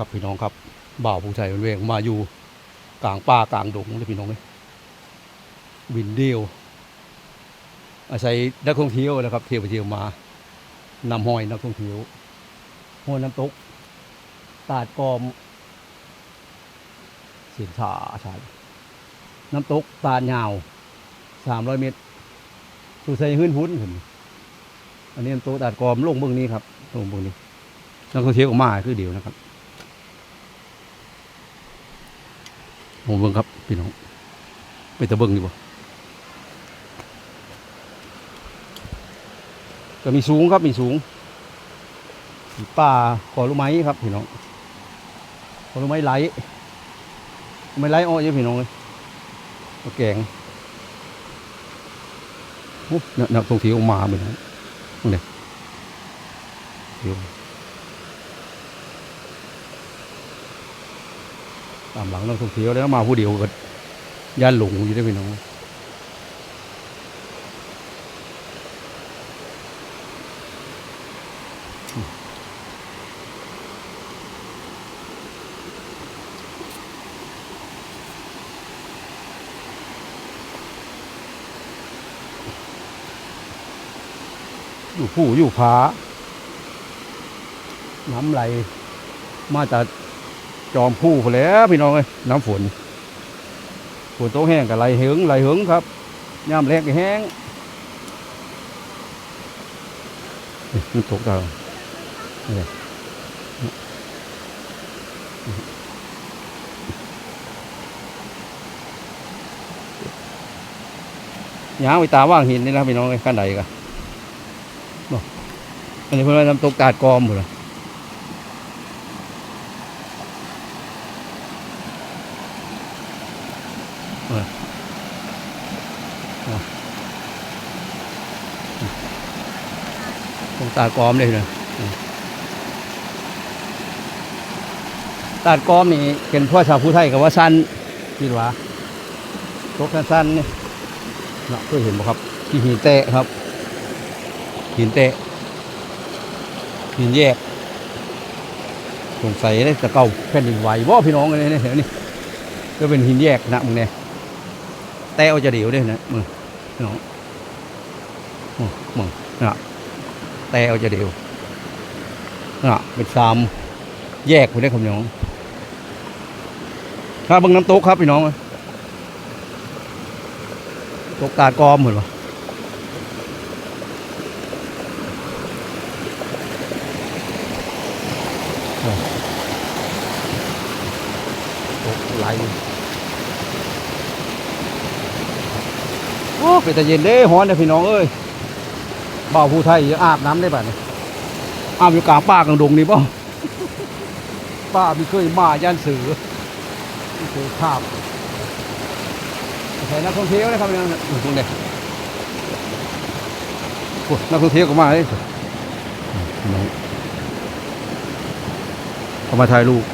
ครับพี่น้องครับบ่าวผู้ชายเวงมาอยู่กลางป่ากลางดงเลยพี่น้องเลยวินเดียวอาศัยนักท่องเที่ยวนะครับ เที่ยวไปเที่ยวมานำห้อยนักท่องเที่ยวห้วยน้ำตก ตาดกอมเสีนชาชาน้ำตกตาดยาวสามร้อยเมตรสู่ใส่หื้นหุ้นขึ้นอันนี้น้ำตกตาดกอมลงเบื้องนี้ครับลงเบื้องนี้นักท่องเที่ยวก็มาคือเดียวนะครับ ผมเบิ่งครับพี่น้องไปตะเบิ่งดีกว่าก็มีสูงครับมีสูงป่าขอรู้ไหมครับพี่น้องขอรู้ไหมไหลไม่ไหลอ้อเยอะพี่น้องเลยแกงโอ้นักนักท่องเที่ยวมาเหมือนกันนี่เที่ยว ตามหลังนักท่องเที่ยวแล้วมาผู้เดียวก็ย่านหลงอยู่ได้พี่น้องอยู่ผู้อยู่ผาน้ำไหล มาจาก จอมผู้แหล้วพี่น้องเอ้ยน้ำฝนฝนตกแห้งกับไหลเหิงไหลเหิงครับย่ำแรงก็แห้งมันตกตาเนี่ยยางไปตาว่างหินนี่นะพี่น้องเอ้ขั้นใดกันอันนี้เพิ่นว่าน้ำตกตาดกอมหมดเลย เออเอาตกตาดกอมเลยนะตาดกอมนี่เป็นพ่อชาวผู้ไทยกับว่าสั้นคิดว่าตกสั้นๆนี่เนาะเคยเห็นบ่ครับ ที่หินเตะครับ หินเตะหินแยกสงสัยได้จะเก่าแผ่นดินไหวบ่พี่น้องเลยเนี่ยเห็นนี่ก็เป็นหินแยกนะมึงเนี่ย แต่เอาจะเดียวเด้นะมึงน้องมึงมึงนะแต่เอาจะเดียวนะเป็นสามแยกไปได้ครับน้องถ้าบิ่งน้ำตกครับพี่น้องตกตากอมเหมือนวะตกไหล โอ้เป็นแต่เย็นเด้ฮ้อนเด้พี่น้องเอ้ยบ่าวผู้ไทยอาบน้ำได้ป่ะเนี่ยอาบอยู่กลางป่ากลางดงนี่ป่ะป้ามีเคยมาย่านสือมีเคยข้ามใส่นักท่องเที่ยวนะครับนี่ยอยู่ตรงนี้นักท่องเที่ยวก็มาเลยน้เขามาถ่ายรูป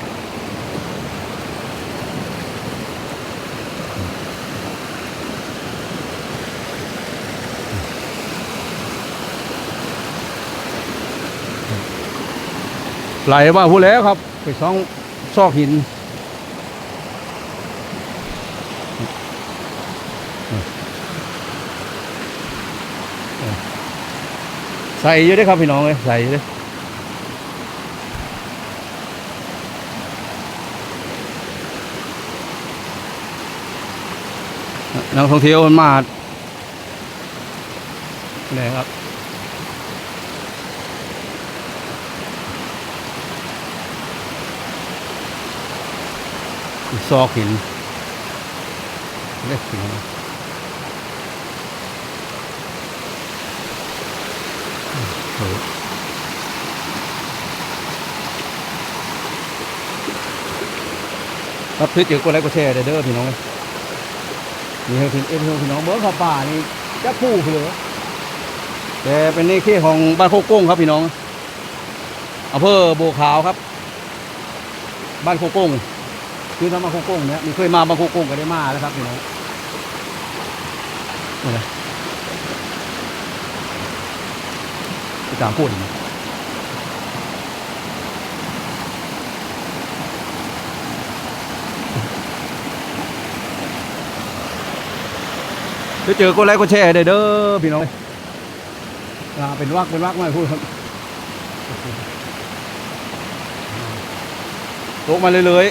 ไหลมาพูดแล้วครับ ไปซองซอกหินใส่เยอะด้วยครับพี่น้องเลยใส่เยอะด้วยนักท่องเที่ยวมันมาเนี่ยครับ ซอกหินเล็กหินโอ้รับซื้อจืดกดไลค์กดแชร์เด้อพี่น้องนี่ให้พี่เอ็มพี่น้องเบิ้งข้าป่านี่จะคู่เลยแต่เป็นในเขตของบ้านโคกโก้งครับพี่น้องอำเภอโบขาวครับ บ้านโคกโก้ง คือน้ำมาโคงเนี่ยมีเคยมาบางโคงก็ได้มาแล้วครับพี่น้องอะไรไปตามพูดนะจะเจอก็ไลค์ก็แชร์ได้เด้อพี่น้องเป็นวักเป็นวักไม่พูดครับลกมาเลยเลย